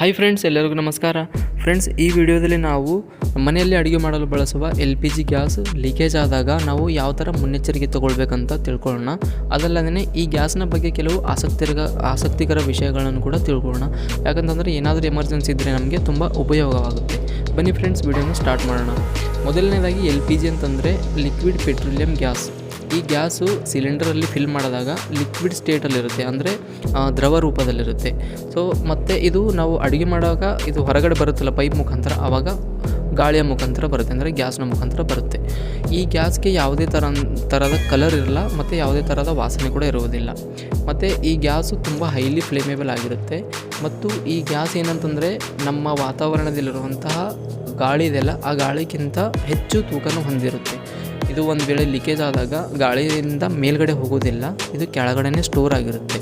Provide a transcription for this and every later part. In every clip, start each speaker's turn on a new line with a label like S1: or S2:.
S1: Hi friends ಎಲ್ಲರಿಗೂ ನಮಸ್ಕಾರ. Friends ಈ ವಿಡಿಯೋದಲ್ಲಿ ನಾವು ಮನೆಯಲ್ಲಿ ಅಡುಗೆ ಮಾಡಲು ಬಳಸುವ L P G gas leakage ಆದಾಗ ನಾವು ಯಾವ ಥರ ಮುನ್ನೆಚ್ಚರಿಕೆ ತಗೊಳ್ಬೇಕಂತ ತಿಳ್ಕೊಳ್ಳೋಣ. ಅದಲ್ಲದೇ ಈ ಗ್ಯಾಸ್ನ ಬಗ್ಗೆ ಕೆಲವು ಆಸಕ್ತಿರ ಆಸಕ್ತಿಕರ ವಿಷಯಗಳನ್ನು ಕೂಡ ತಿಳ್ಕೊಳ್ಳೋಣ. ಯಾಕಂತಂದರೆ ಏನಾದರೂ ಎಮರ್ಜೆನ್ಸಿ ಇದ್ದರೆ ನಮಗೆ ತುಂಬ ಉಪಯೋಗವಾಗುತ್ತೆ. ಬನ್ನಿ ಫ್ರೆಂಡ್ಸ್ ವಿಡಿಯೋನ ಸ್ಟಾರ್ಟ್ ಮಾಡೋಣ. ಮೊದಲನೇದಾಗಿ ಎಲ್ ಪಿ ಜಿ ಅಂತಂದರೆ ಲಿಕ್ವಿಡ್ ಪೆಟ್ರೋಲಿಯಂ ಗ್ಯಾಸ್ ಈ ಗ್ಯಾಸು ಸಿಲಿಂಡರಲ್ಲಿ ಫಿಲ್ ಮಾಡಿದಾಗ ಲಿಕ್ವಿಡ್ ಸ್ಟೇಟಲ್ಲಿರುತ್ತೆ, ಅಂದರೆ ದ್ರವ ರೂಪದಲ್ಲಿರುತ್ತೆ. ಸೊ, ಮತ್ತು ಇದು ನಾವು ಅಡುಗೆ ಮಾಡುವಾಗ ಇದು ಹೊರಗಡೆ ಬರುತ್ತಲ್ಲ ಪೈಪ್ ಮುಖಾಂತರ ಆವಾಗ ಗಾಳಿಯ ಮುಖಾಂತರ ಬರುತ್ತೆ, ಅಂದರೆ ಗ್ಯಾಸ್ನ ಮುಖಾಂತರ ಬರುತ್ತೆ. ಈ ಗ್ಯಾಸ್ಗೆ ಯಾವುದೇ ಥರ ಥರದ ಕಲರ್ ಇರಲ್ಲ, ಮತ್ತು ಯಾವುದೇ ಥರದ ವಾಸನೆ ಕೂಡ ಇರುವುದಿಲ್ಲ. ಮತ್ತು ಈ ಗ್ಯಾಸು ತುಂಬ ಹೈಲಿ ಫ್ಲೇಮೇಬಲ್ ಆಗಿರುತ್ತೆ. ಮತ್ತು ಈ ಗ್ಯಾಸ್ ಏನಂತಂದರೆ, ನಮ್ಮ ವಾತಾವರಣದಲ್ಲಿರುವಂತಹ ಗಾಳಿ ಇದೆಯಲ್ಲ, ಆ ಗಾಳಿಗಿಂತ ಹೆಚ್ಚು ತೂಕನ ಹೊಂದಿರುತ್ತೆ. ಇದು ಒಂದು ವೇಳೆ ಲೀಕೇಜ್ ಆದಾಗ ಗಾಳಿಯಿಂದ ಮೇಲ್ಗಡೆ ಹೋಗೋದಿಲ್ಲ ಇದು ಕೆಳಗಡೆನೇ ಸ್ಟೋರ್ ಆಗಿರುತ್ತೆ.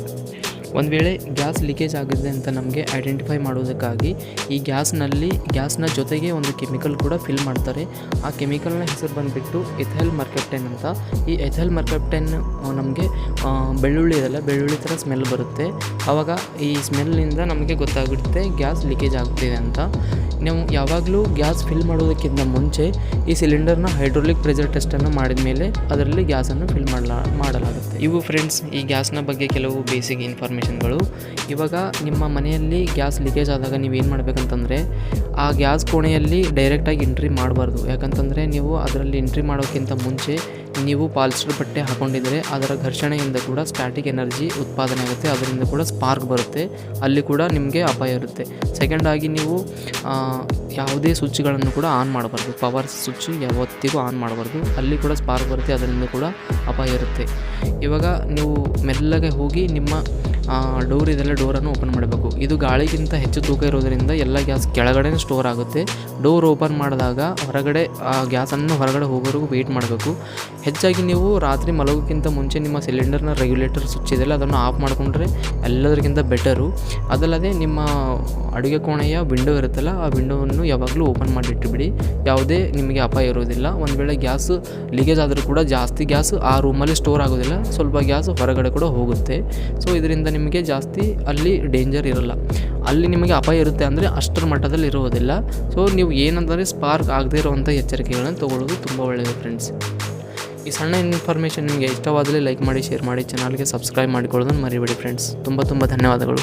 S1: ಒಂದು ವೇಳೆ ಗ್ಯಾಸ್ ಲೀಕೇಜ್ ಆಗಿದೆ ಅಂತ ನಮಗೆ ಐಡೆಂಟಿಫೈ ಮಾಡೋದಕ್ಕಾಗಿ ಈ ಗ್ಯಾಸ್ನಲ್ಲಿ, ಗ್ಯಾಸ್ನ ಜೊತೆಗೆ ಒಂದು ಕೆಮಿಕಲ್ ಕೂಡ ಫಿಲ್ ಮಾಡ್ತಾರೆ. ಆ ಕೆಮಿಕಲ್ನ ಹೆಸರು ಬಂದುಬಿಟ್ಟು ಎಥೈಲ್ ಮರ್ಕಪ್ಟೆನ್ ಅಂತ. ಈ ಎಥೈಲ್ ಮರ್ಕಪ್ಟೆನ್ ನಮಗೆ ಬೆಳ್ಳುಳ್ಳಿ ಇದೆಲ್ಲ ಬೆಳ್ಳುಳ್ಳಿ ಥರ ಸ್ಮೆಲ್ ಬರುತ್ತೆ. ಆವಾಗ ಈ ಸ್ಮೆಲ್ನಿಂದ ನಮಗೆ ಗೊತ್ತಾಗುತ್ತೆ ಗ್ಯಾಸ್ ಲೀಕೇಜ್ ಆಗ್ತಿದೆ ಅಂತ. ನಾವು ಯಾವಾಗಲೂ ಗ್ಯಾಸ್ ಫಿಲ್ ಮಾಡೋದಕ್ಕಿಂತ ಮುಂಚೆ ಈ ಸಿಲಿಂಡರ್ನ ಹೈಡ್ರೋಲಿಕ್ ಪ್ರೆಷರ್ ಟೆಸ್ಟನ್ನು ಮಾಡಿದ ಮೇಲೆ ಅದರಲ್ಲಿ ಗ್ಯಾಸನ್ನು ಫಿಲ್ ಮಾಡಲಾ, ಮಾಡಲಾಗುತ್ತೆ. ಇವು ಫ್ರೆಂಡ್ಸ್ ಈ ಗ್ಯಾಸ್ನ ಬಗ್ಗೆ ಕೆಲವು ಬೇಸಿಕ್ ಇನ್ಫಾರ್ಮೇಷನ್ಗಳು ಇವಾಗ ನಿಮ್ಮ ಮನೆಯಲ್ಲಿ ಗ್ಯಾಸ್ ಲೀಕೇಜ್ ಆದಾಗ ನೀವು ಏನು ಮಾಡಬೇಕಂತಂದರೆ, ಆ ಗ್ಯಾಸ್ ಕೋಣೆಯಲ್ಲಿ ಡೈರೆಕ್ಟಾಗಿ ಎಂಟ್ರಿ ಮಾಡಬಾರ್ದು. ಯಾಕಂತಂದರೆ ನೀವು ಅದರಲ್ಲಿ ಎಂಟ್ರಿ ಮಾಡೋಕ್ಕಿಂತ ಮುಂಚೆ ನೀವು ಪಾಲಿಸ್ಟರ್ ಬಟ್ಟೆ ಹಾಕೊಂಡಿದ್ರೆ ಅದರ ಘರ್ಷಣೆಯಿಂದ ಕೂಡ ಸ್ಟ್ಯಾಟಿಕ್ ಎನರ್ಜಿ ಉತ್ಪಾದನೆ ಆಗುತ್ತೆ. ಅದರಿಂದ ಕೂಡ ಸ್ಪಾರ್ಕ್ ಬರುತ್ತೆ. ಅಲ್ಲಿ ಕೂಡ ನಿಮಗೆ ಅಪಾಯ ಇರುತ್ತೆ. ಸೆಕೆಂಡ್ ಆಗಿ ನೀವು ಯಾವುದೇ ಸ್ವಿಚ್ಗಳನ್ನು ಕೂಡ ಆನ್ ಮಾಡಬಾರ್ದು. ಪವರ್ ಸ್ವಿಚ್ ಯಾವತ್ತಿಗೂ ಆನ್ ಮಾಡಬಾರ್ದು. ಅಲ್ಲಿ ಕೂಡ ಸ್ಪಾರ್ಕ್ ಬರುತ್ತೆ, ಅದರಿಂದ ಕೂಡ ಅಪಾಯ ಇರುತ್ತೆ. ಇವಾಗ ನೀವು ಮೆಲ್ಲಗೆ ಹೋಗಿ ನಿಮ್ಮ ಡೋರ್ ಇದೆಲ್ಲ ಡೋರನ್ನು ಓಪನ್ ಮಾಡಬೇಕು. ಇದು ಗಾಳಿಗಿಂತ ಹೆಚ್ಚು ತೂಕ ಇರೋದರಿಂದ ಎಲ್ಲ ಗ್ಯಾಸ್ ಕೆಳಗಡೆ ಸ್ಟೋರ್ ಆಗುತ್ತೆ. ಡೋರ್ ಓಪನ್ ಮಾಡಿದಾಗ ಹೊರಗಡೆ, ಆ ಗ್ಯಾಸನ್ನು ಹೊರಗಡೆ ಹೋಗೋವರೆಗೂ ವೆಯ್ಟ್ ಮಾಡಬೇಕು. ಹೆಚ್ಚಾಗಿ ನೀವು ರಾತ್ರಿ ಮಲಗೋಕ್ಕಿಂತ ಮುಂಚೆ ನಿಮ್ಮ ಸಿಲಿಂಡರ್ನ ರೆಗ್ಯುಲೇಟರ್ ಸ್ವಿಚ್ ಇದೆಯಲ್ಲ, ಅದನ್ನು ಆಫ್ ಮಾಡಿಕೊಂಡ್ರೆ ಎಲ್ಲದಕ್ಕಿಂತ ಬೆಟರು ಅದಲ್ಲದೆ ನಿಮ್ಮ ಅಡುಗೆ ಕೋಣೆಯ ವಿಂಡೋ ಇರುತ್ತಲ್ಲ, ಆ ವಿಂಡೋವನ್ನು ಯಾವಾಗಲೂ ಓಪನ್ ಮಾಡಿಟ್ಟುಬಿಡಿ ಯಾವುದೇ ನಿಮಗೆ ಅಪಾಯ ಇರೋದಿಲ್ಲ. ಒಂದು ವೇಳೆ ಗ್ಯಾಸ್ ಲೀಕೇಜ್ ಆದರೂ ಕೂಡ ಜಾಸ್ತಿ ಗ್ಯಾಸ್ ಆ ರೂಮಲ್ಲಿ ಸ್ಟೋರ್ ಆಗೋದಿಲ್ಲ. ಸ್ವಲ್ಪ ಗ್ಯಾಸ್ ಹೊರಗಡೆ ಕೂಡ ಹೋಗುತ್ತೆ. ಸೊ ಇದರಿಂದ ನಿಮಗೆ ಜಾಸ್ತಿ ಅಲ್ಲಿ ಡೇಂಜರ್ ಇರೋಲ್ಲ. ಅಲ್ಲಿ ನಿಮಗೆ ಅಪಾಯ ಇರುತ್ತೆ ಅಂದರೆ ಅಷ್ಟರ ಮಟ್ಟದಲ್ಲಿ ಇರುವುದಿಲ್ಲ. ಸೊ ನೀವು ಏನಂದರೆ ಸ್ಪಾರ್ಕ್ ಆಗದೇ ಇರುವಂಥ ಎಚ್ಚರಿಕೆಗಳನ್ನು ತೊಗೊಳ್ಳೋದು ತುಂಬ ಒಳ್ಳೆಯದು ಫ್ರೆಂಡ್ಸ್ ಈ ಸಣ್ಣ ಇನ್ಫಾರ್ಮೇಷನ್ ನಿಮಗೆ ಇಷ್ಟವಾದಲ್ಲಿ ಲೈಕ್ ಮಾಡಿ ಶೇರ್ ಮಾಡಿ ಚಾನಲ್ಗೆ ಸಬ್ಸ್ಕ್ರೈಬ್ ಮಾಡಿಕೊಳ್ಳೋದನ್ನು ಮರಿಬೇಡಿ ಫ್ರೆಂಡ್ಸ್ ತುಂಬ ತುಂಬ ಧನ್ಯವಾದಗಳು.